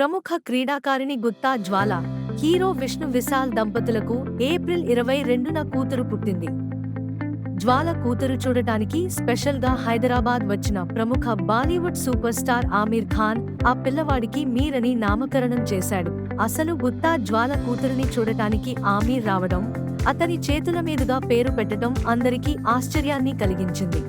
ప్రముఖ క్రీడాకారిణి గుత్తా జ్వాల హీరో విష్ణు విశాల్ దంపతులకు ఏప్రిల్ ఇరవై రెండున కూతురు పుట్టింది. జ్వాల కూతురు చూడటానికి స్పెషల్గా హైదరాబాద్ వచ్చిన ప్రముఖ Bollywood super star Aamir Khan ఆ పిల్లవాడికి మీరని నామకరణం చేశాడు. అసలు గుత్తా జ్వాల కూతురుని చూడటానికి ఆమీర్ రావడం అతని చేతుల మీదుగా పేరు పెట్టడం అందరికీ ఆశ్చర్యాన్ని కలిగించింది.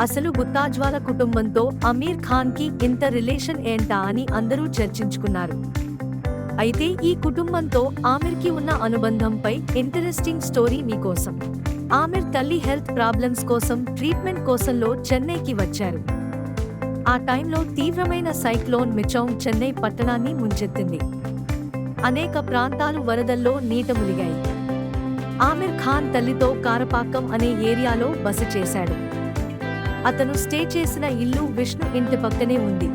అసలు గుత్తాజ్వాల కుటుంబంతో అమీర్ ఖాన్కి ఇంత రిలేషన్ ఏంటా అని అందరూ చర్చించుకున్నారు. అయితే ఈ కుటుంబంతో ఆమిర్కి ఉన్న అనుబంధంపై ఇంటరెస్టింగ్ స్టోరీ మీకోసం. ఆమిర్ తల్లి హెల్త్ ప్రాబ్లమ్స్ కోసం ట్రీట్మెంట్ కోసంలో చెన్నైకి వచ్చారు. ఆ టైంలో తీవ్రమైన సైక్లోన్ మిచౌంగ్ చెన్నై పట్టణాన్ని ముంచెత్తింది. అనేక ప్రాంతాలు వరదల్లో నీట మునిగాయి. ఆమిర్ ఖాన్ తల్లితో కారపాకం అనే ఏరియాలో బస చేశాడు. అతను స్టే చేసిన ఇల్లు విష్ణు ఇంటి పక్కనే ఉంది.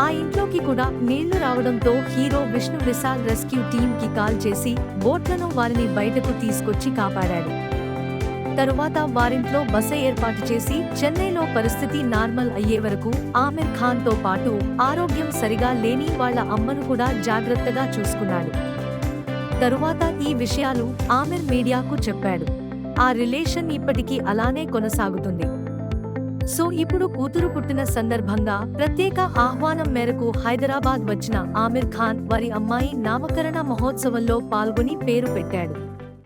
ఆ ఇంట్లోకి కూడా నీళ్ళు రావడంతో హీరో విష్ణు విశాల్ రెస్క్యూ టీమ్కి కాల్ చేసి బోట్లను వారిని బయటకు తీసుకొచ్చి కాపాడాడు. తరువాత వారింట్లో బస ఏర్పాటు చేసి చెన్నైలో పరిస్థితి నార్మల్ అయ్యే వరకు ఆమిర్ ఖాన్తో పాటు ఆరోగ్యం సరిగా లేని వాళ్ళ అమ్మను కూడా జాగ్రత్తగా చూసుకున్నాడు. తరువాత ఈ విషయాలు ఆమిర్ మీడియాకు చెప్పాడు. ఆ రిలేషన్ ఇప్పటికీ అలానే కొనసాగుతుంది. సో ఇప్పుడు కూతురు పుట్టిన సందర్భంగా ప్రత్యేక ఆహ్వానం మేరకు హైదరాబాద్ వచ్చిన ఆమిర్ ఖాన్ వారి అమ్మాయి నామకరణ మహోత్సవంలో పాల్గొని పేరు పెట్టాడు.